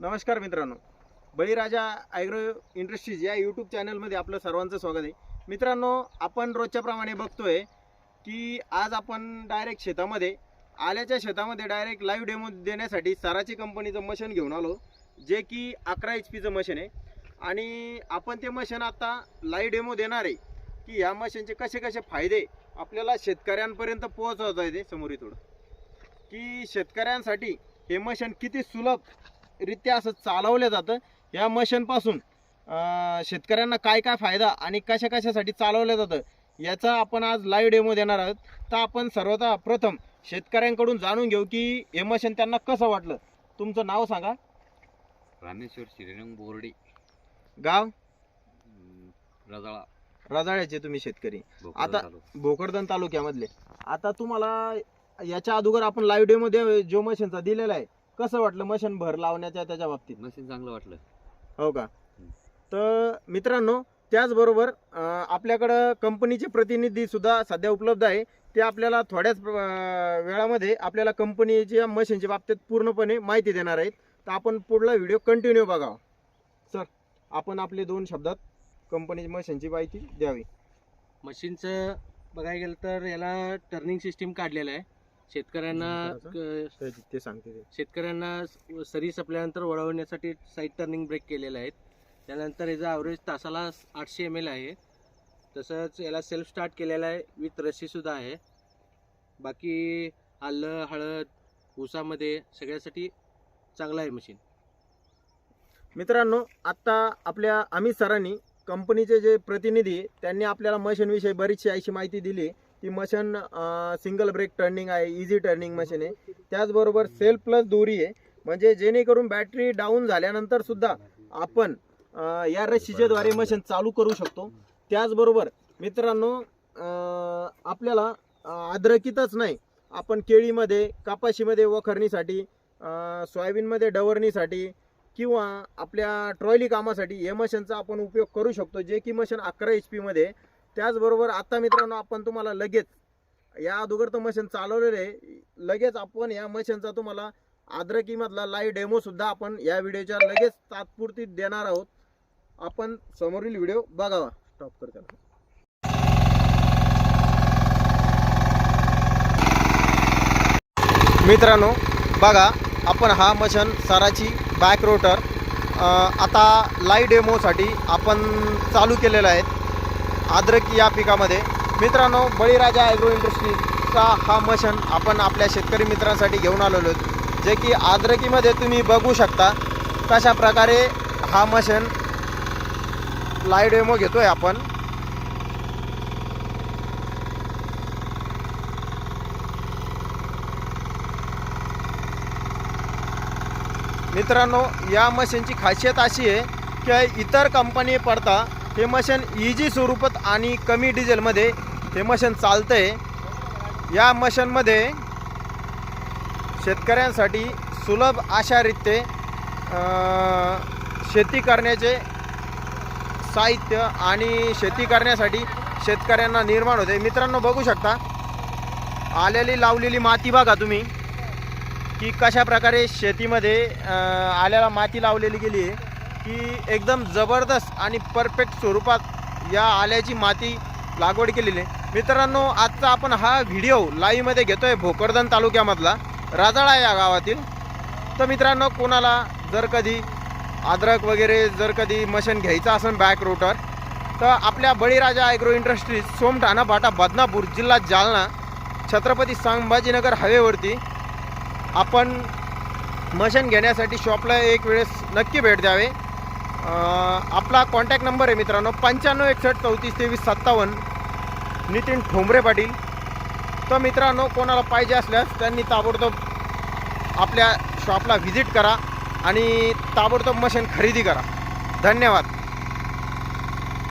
नमस्कार मित्रांनो. बळीराजा agro industries या यूट्यूब चॅनलमध्ये आपलं सर्वांचं स्वागत आहे. मित्रांनो आपण रोजच्याप्रमाणे बघतोय की आज आपण डायरेक्ट शेतामध्ये आल्याच्या शेतामध्ये डायरेक्ट लाईव्ह डेमो देण्यासाठी साराची कंपनीचं मशीन घेऊन आलो जे की अकरा एच पीचं मशीन आहे. आणि आपण ते मशीन आता लाईव्ह डेमो देणार आहे की ह्या मशीनचे कसे कसे फायदे आपल्याला शेतकऱ्यांपर्यंत पोहोचवता येते समोर थोडं की शेतकऱ्यांसाठी हे मशीन किती सुलभ रित्या असं चालवलं जातं. या मशीनपासून शेतकऱ्यांना काय काय फायदा आणि कशा कशासाठी चालवलं जातं याचा आपण आज लाईव्ह डेमो देणार आहोत. तर आपण सर्वतः प्रथम शेतकऱ्यांकडून जाणून घेऊ की हे मशीन त्यांना कसं वाटलं. तुमचं नाव सांगा. रामेश्वर श्रीरंग बोर्डे. गाव? रजाळा. रजाळ्याचे तुम्ही शेतकरी. आता-. भोकरदन तालुक्यामधले. आता तुम्हाला याच्या अगोदर आपण लाईव्ह डेमो दे जो मशीनचा दिलेला आहे कसं वाटलं मशीन भर लावण्याच्या त्याच्या बाबतीत? मशीन चांगलं वाटलं. हो का? तर मित्रांनो त्याचबरोबर अं, आपल्याकडं कंपनीचे प्रतिनिधी सुद्धा सध्या उपलब्ध आहे. ते आपल्याला थोड्याच अं, वेळामध्ये आपल्याला कंपनीच्या मशीनच्या बाबतीत पूर्णपणे माहिती देणार आहेत. तर आपण पुढला व्हिडिओ कंटिन्यू बघावा सर आपण आपले दोन शब्दात कंपनी मशीनची माहिती द्यावी. मशीनचं बघायला गेलं तर याला टर्निंग सिस्टीम काढलेलं आहे. शेतकऱ्यांना क- ते- सांगते ते. शेतकऱ्यांना सरी संपल्यानंतर वळवण्यासाठी साईड टर्निंग ब्रेक केलेले आहेत. त्यानंतर याचा ॲव्हरेज तासाला आठशे एम एल आहे. तसंच याला सेल्फ स्टार्ट केलेला आहे. विथ रशीसुद्धा आहे. बाकी आलं हळद ऊसामध्ये सगळ्यासाठी चांगलं आहे मशीन मित्रांनो आत्ता आपल्या अमित सरांनी कंपनीचे जे प्रतिनिधी आहे, त्यांनी आपल्याला मशीनविषयी बरीचशी अशी माहिती दिली. ती मशीन सिंगल ब्रेक टर्निंग आहे इझी टर्निंग मशीन आहे. त्याचबरोबर सेल्फ प्लस दोरी आहे. म्हणजे जेणेकरून बॅटरी डाऊन झाल्यानंतर सुद्धा आपण या रशीच्याद्वारे मशीन चालू करू शकतो. त्याचबरोबर मित्रांनो आपल्याला अद्रकीतच नाही. आपण केळीमध्ये कापाशीमध्ये वखरणीसाठी सोयाबीनमध्ये डवरणीसाठी किंवा आपल्या ट्रॉली कामासाठी हे मशीनचा आपण उपयोग करू शकतो. जे की मशीन अकरा एच पीमध्ये त्याचबरोबर आता मित्रांनो आपण तुम्हाला लगेच या अगोदर तर मशीन चालवलेलं आहे. लगेच आपण या मशीनचा तुम्हाला आद्रकीमधला लाईव्ह डेमो सुद्धा आपण या व्हिडिओच्या लगेच तात्पुरती देणार आहोत. आपण समोरील व्हिडिओ बघावा. स्टॉप करताना मित्रांनो बघा आपण हा मशीन साराची बॅक रोटर आता लाईव्ह डेमोसाठी आपण चालू केलेला आहे. आद्रकी या पिकामध्ये. मित्रांनो बळीराजा ॲग्रो इंडस्ट्रीचा हा मशीन आपण आपल्या शेतकरी मित्रांसाठी घेऊन आलेलो आहोत जे की आद्रकीमध्ये तुम्ही बघू शकता कशा प्रकारे हा मशीन लाईव्ह डेमो घेतोय आपण. मित्रांनो या मशीनची खासियत अशी आहे की इतर कंपनी पडता हे मशीन इजी स्वरूपात आणि कमी डिझेलमध्ये हे मशीन चालतं आहे या मशीनमध्ये शेतकऱ्यांसाठी सुलभ अशा रीते शेती करण्याचे साहित्य आणि शेती करण्यासाठी शेतकऱ्यांना निर्माण होते. मित्रांनो बघू शकता आलेली लावलेली माती बघा तुम्ही की कशा प्रकारे शेतीमध्ये आलेला आल्याला माती लावलेली गेली आहे. की एकदम जबरदस्त आणि परफेक्ट स्वरूपात या आल्याची माती लागवड केलेली आहे. मित्रांनो आजचा आपण हा व्हिडिओ लाईव्हमध्ये घेतोय भोकरदन तालुक्यामधला राजाळा या गावातील. तर मित्रांनो कोणाला जर कधी अद्रक वगैरे जर कधी मशीन घ्यायचं असेल बॅक रोटर तर आपल्या Baliraja agro industries Somthana Bata Badnapur जिल्हा जालना छत्रपती संभाजीनगर हवेवरती आपण मशीन घेण्यासाठी शॉपला एक वेळेस नक्की भेट द्यावे. आपला कॉन्टॅक्ट नंबर आहे मित्रांनो पंच्याण्णव एकसष्ट चौतीस तेवीस सत्तावन्न. नितीन ठोंबरे पाटील. तर मित्रांनो कोणाला पाहिजे असल्यास त्यांनी ताबडतोब आपल्या शॉपला व्हिजिट करा आणि ताबडतोब मशीन खरेदी करा. धन्यवाद.